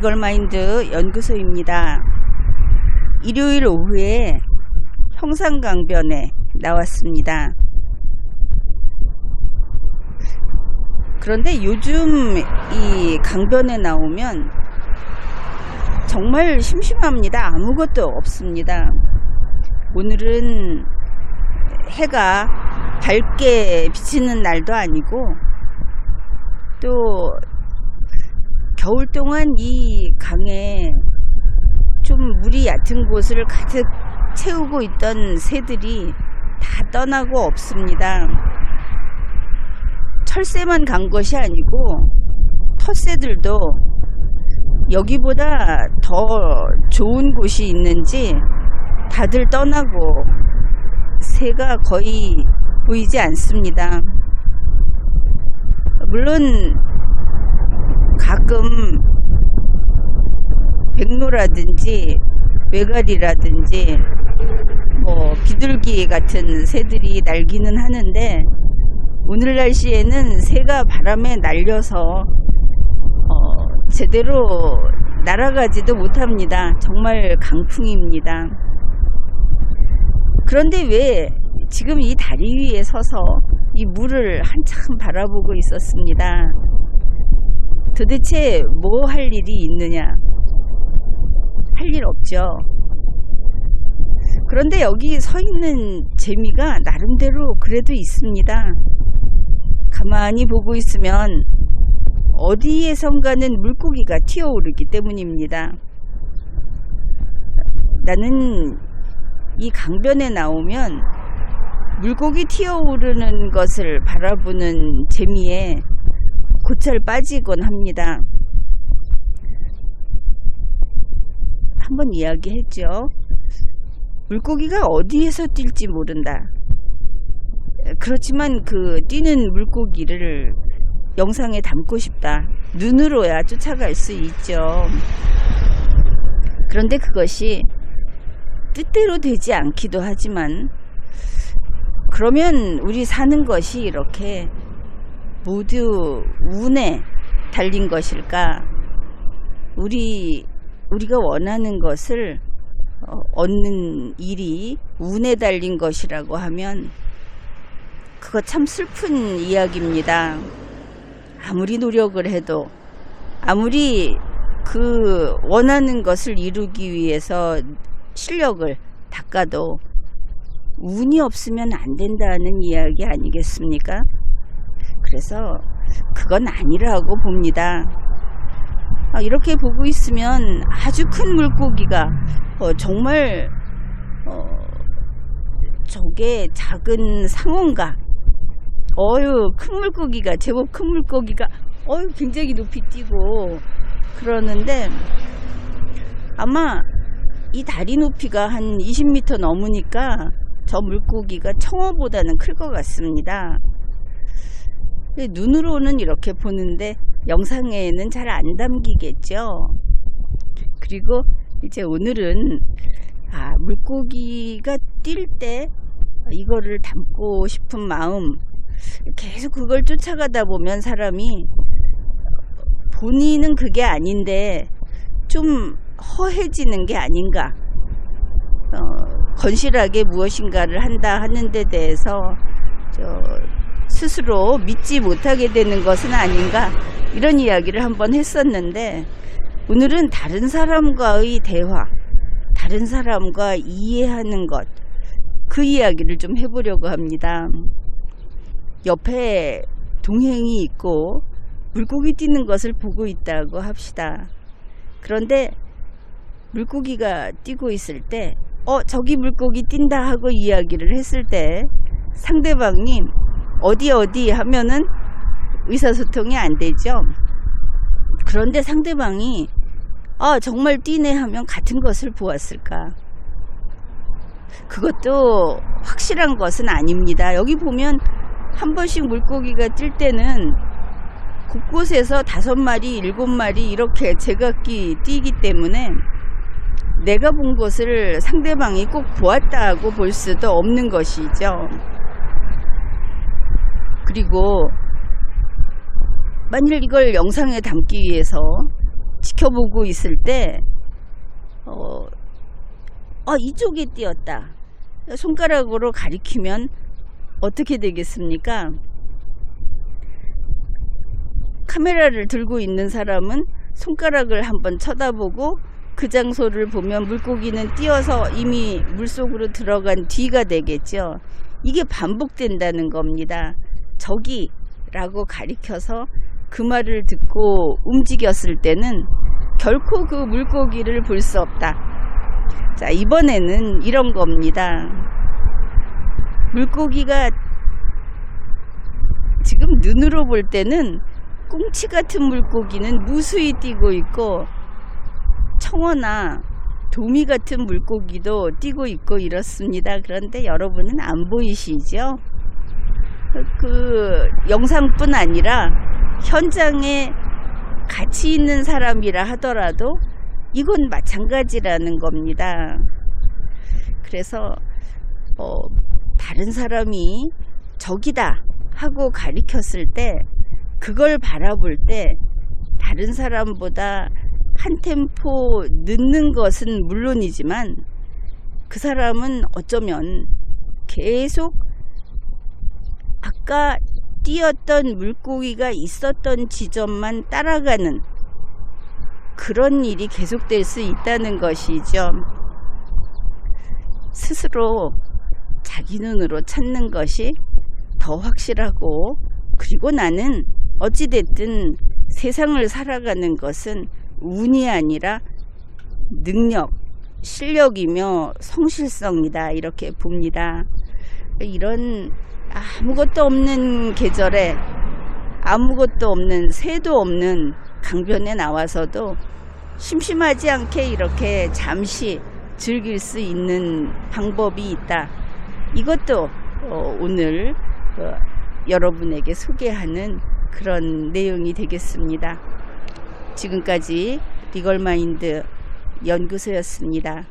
이걸마인드 연구소입니다. 일요일 오후에 형상강변에 나왔습니다. 그런데 요즘 이 강변에 나오면 정말 심심합니다. 아무것도 없습니다. 오늘은 해가 밝게 비치는 날도 아니고 또 겨울 동안 이 강에 좀 물이 얕은 곳을 가득 채우고 있던 새들이 다 떠나고 없습니다. 철새만 간 것이 아니고 텃새들도 여기보다 더 좋은 곳이 있는지 다들 떠나고 새가 거의 보이지 않습니다. 물론 가끔 백로라든지 외가리라든지 뭐 비둘기 같은 새들이 날기는 하는데 오늘 날씨에는 새가 바람에 날려서 어, 제대로 날아가지도 못합니다. 정말 강풍입니다. 그런데 왜 지금 이 다리 위에 서서 이 물을 한참 바라보고 있었습니다. 도대체 뭐 할 일이 있느냐? 할 일 없죠. 그런데 여기 서 있는 재미가 나름대로 그래도 있습니다. 가만히 보고 있으면 어디에선가는 물고기가 튀어오르기 때문입니다. 나는 이 강변에 나오면 물고기 튀어오르는 것을 바라보는 재미에 고철 빠지곤 합니다. 한번 이야기했죠. 물고기가 어디에서 뛸지 모른다. 그렇지만 그 뛰는 물고기를 영상에 담고 싶다. 눈으로야 쫓아갈 수 있죠. 그런데 그것이 뜻대로 되지 않기도 하지만 그러면 우리 사는 것이 이렇게 모두 운에 달린 것일까? 우리 우리가 원하는 것을 어, 얻는 일이 운에 달린 것이라고 하면 그거 참 슬픈 이야기입니다. 아무리 노력을 해도 아무리 그 원하는 것을 이루기 위해서 실력을 닦아도 운이 없으면 안 된다는 이야기 아니겠습니까? 그래서 그건 아니라고 봅니다. 아, 이렇게 보고 있으면 아주 큰 물고기가 어, 정말 어, 저게 작은 상어인가 어유 큰 물고기가 제법 큰 물고기가 어유 굉장히 높이 뛰고 그러는데 아마 이 다리 높이가 한 20m 넘으니까 저 물고기가 청어보다는 클 것 같습니다. 눈으로는 이렇게 보는데 영상에는 잘 안 담기겠죠. 그리고 이제 오늘은 아, 물고기가 뛸 때 이거를 담고 싶은 마음 계속 그걸 쫓아가다 보면 사람이 본인은 그게 아닌데 좀 허해지는 게 아닌가 어, 건실하게 무엇인가를 한다 하는 데 대해서 저 스스로 믿지 못하게 되는 것은 아닌가 이런 이야기를 한번 했었는데 오늘은 다른 사람과의 대화 다른 사람과 이해하는 것 그 이야기를 좀 해보려고 합니다. 옆에 동행이 있고 물고기 뛰는 것을 보고 있다고 합시다. 그런데 물고기가 뛰고 있을 때, 어, 저기 물고기 뛴다 하고 이야기를 했을 때 상대방이 어디 어디 하면은 의사소통이 안 되죠. 그런데 상대방이 아, 정말 뛰네 하면 같은 것을 보았을까? 그것도 확실한 것은 아닙니다. 여기 보면 한 번씩 물고기가 뛸 때는 곳곳에서 다섯 마리, 일곱 마리 이렇게 제각기 뛰기 때문에 내가 본 것을 상대방이 꼭 보았다고 볼 수도 없는 것이죠. 그리고 만일 이걸 영상에 담기 위해서 지켜보고 있을 때, 어, 어, 이쪽에 띄었다. 손가락으로 가리키면 어떻게 되겠습니까? 카메라를 들고 있는 사람은 손가락을 한번 쳐다보고 그 장소를 보면 물고기는 뛰어서 이미 물속으로 들어간 뒤가 되겠죠. 이게 반복된다는 겁니다. 저기라고 가리켜서 그 말을 듣고 움직였을 때는 결코 그 물고기를 볼 수 없다. 자, 이번에는 이런 겁니다. 물고기가 지금 눈으로 볼 때는 꽁치 같은 물고기는 무수히 뛰고 있고 청어나 도미 같은 물고기도 뛰고 있고 이렇습니다. 그런데 여러분은 안 보이시죠? 그 영상뿐 아니라 현장에 같이 있는 사람이라 하더라도 이건 마찬가지라는 겁니다. 그래서 어, 다른 사람이 저기다 하고 가리켰을 때 그걸 바라볼 때 다른 사람보다 한 템포 늦는 것은 물론이지만 그 사람은 어쩌면 계속 아까 뛰었던 물고기가 있었던 지점만 따라가는 그런 일이 계속될 수 있다는 것이죠. 스스로 자기 눈으로 찾는 것이 더 확실하고 그리고 나는 어찌됐든 세상을 살아가는 것은 운이 아니라 능력, 실력이며 성실성이다 이렇게 봅니다. 이런 아무것도 없는 계절에 아무것도 없는 새도 없는 강변에 나와서도 심심하지 않게 이렇게 잠시 즐길 수 있는 방법이 있다. 이것도 어, 오늘 어, 여러분에게 소개하는 그런 내용이 되겠습니다. 지금까지 리걸마인드 연구소였습니다.